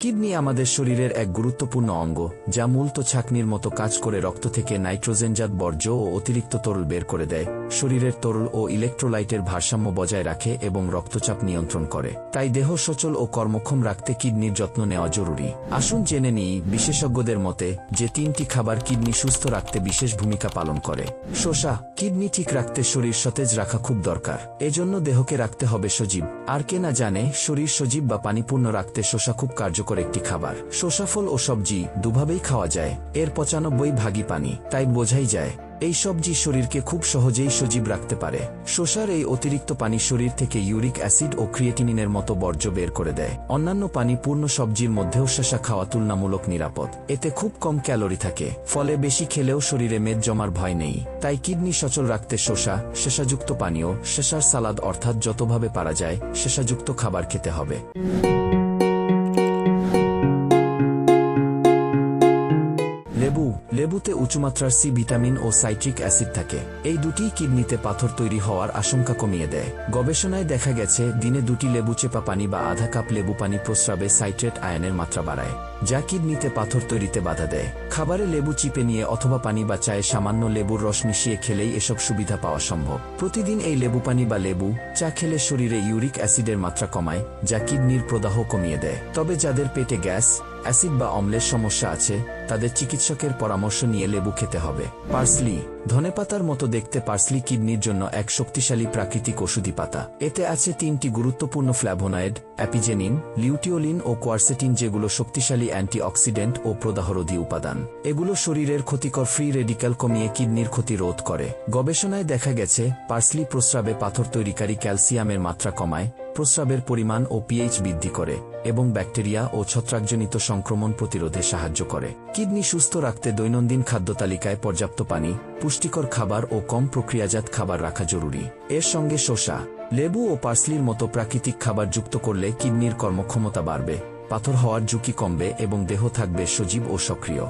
Kidney আমাদের শরীরের এক গুরুত্বপূর্ণ অঙ্গ, যা মূলত ছাকনির মতো কাজ করে রক্ত থেকে নাইট্রোজেনজাত বর্জ্য ও অতিরিক্ত তরল বের করে দেয়, শরীরের তরল ও ইলেকট্রোলাইটের ভারসাম্য বজায় রাখে এবং রক্তচাপ নিয়ন্ত্রণ করে। তাই দেহ সচল ও কর্মক্ষম রাখতে কিডনির যত্ন নেওয়া জরুরি। আসুন জেনে নিই বিশেষজ্ঞদের মতে, যে তিনটি খাবার কিডনি সুস্থ রাখতে বিশেষ ভূমিকা পালন করে। শোষা কিডনি ঠিক রাখতে শরীর সতেজ রাখা খুব দরকার। এজন্য দেহকে রাখতে হবে সজীব। আর কে না জানে, শরীর সজীব বা পানিপূর্ণ রাখতে শোষা খুব কার্যকর একটি খাবার। শোষা ফল ও সবজি দুভাবেই খাওয়া যায়। এর পঁচানব্বই ভাগই পানি, তাই বোঝাই যায়, এই সবজি শরীরকে খুব সহজেই সজীব রাখতে পারে। শোষার এই অতিরিক্ত পানি শরীর থেকে ইউরিক অ্যাসিড ও ক্রিয়েটিনিনের মতো বর্জ্য বের করে দেয়। অন্যান্য পানি পূর্ণ সবজির মধ্যেও শোষা খাওয়া তুলনামূলক নিরাপদ। এতে খুব কম ক্যালোরি থাকে, ফলে বেশি খেলেও শরীরে মেদ জমার ভয় নেই। তাই কিডনি সচল রাখতে শোষা শেষাযুক্ত পানীয় শেষার সালাদ অর্থাৎ যতভাবে পারা যায় শেষাযুক্ত খাবার খেতে হবে। লেবু। লেবুতে উচ্চমাত্রার সি ভিটামিন ও সাইট্রিক অ্যাসিড থাকে। এই দুটি কিডনিতে পাথর তৈরি হওয়ার আশঙ্কা কমিয়ে দেয়। গবেষণায় দেখা গেছে, দিনে দুটি লেবু চেপা পানি বা আধা কাপ লেবু পানি প্রস্রাবে সাইট্রেট আয়নের মাত্রা বাড়ায়। যা কিডনিতে পাথর তৈরিতে বাধা দেয়। খাবারে লেবু চিপে নিয়ে অথবা পানি বা চায়ে সামান্য লেবুর রস মিশিয়ে খেলেই এসব সুবিধা পাওয়া সম্ভব। প্রতিদিন এই লেবু পানি বা লেবু চা খেলে শরীরে ইউরিক অ্যাসিডের মাত্রা কমায়, যা কিডনির প্রদাহ কমিয়ে দেয়। তবে যাদের পেটে গ্যাস, অ্যাসিড বা অম্লের সমস্যা আছে, তাদের চিকিৎসকের পরামর্শ নিয়ে লেবু খেতে হবে। পার্সলি ধনেপাতার মতো দেখতে পার্সলি কিডনির জন্য এক শক্তিশালী প্রাকৃতিক ওষুধি পাতা। এতে আছে তিনটি গুরুত্বপূর্ণ ফ্ল্যাভোনয়েড অ্যাপিজেনিন, লিউটিওলিন ও কোয়ারসেটিন যেগুলো শক্তিশালী অ্যান্টিঅক্সিডেন্ট ও প্রদাহরোধী উপাদান। এগুলো শরীরের ক্ষতিকর ফ্রি রেডিক্যাল কমিয়ে কিডনির ক্ষতি রোধ করে। গবেষণায় দেখা গেছে, পার্সলি প্রস্রাবে পাথর তৈরিকারী ক্যালসিয়ামের মাত্রা কমায় প্রস্রাবের পরিমাণ ও পিএইচ বৃদ্ধি করে এবং ব্যাকটেরিয়া ও ছত্রাকজনিত সংক্রমণ প্রতিরোধে সাহায্য করে। কিডনি সুস্থ রাখতে দৈনন্দিন খাদ্য তালিকায় পর্যাপ্ত পানি, পুষ্টিকর খাবার ও কম প্রক্রিয়াজাত খাবার রাখা জরুরি। এর সঙ্গে শসা, লেবু ও পার্সলির মতো প্রাকৃতিক খাবার যুক্ত করলে কিডনির কর্মক্ষমতা বাড়বে, পাথর হওয়ার ঝুঁকি কমবে এবং দেহ থাকবে সজীব ও সক্রিয়।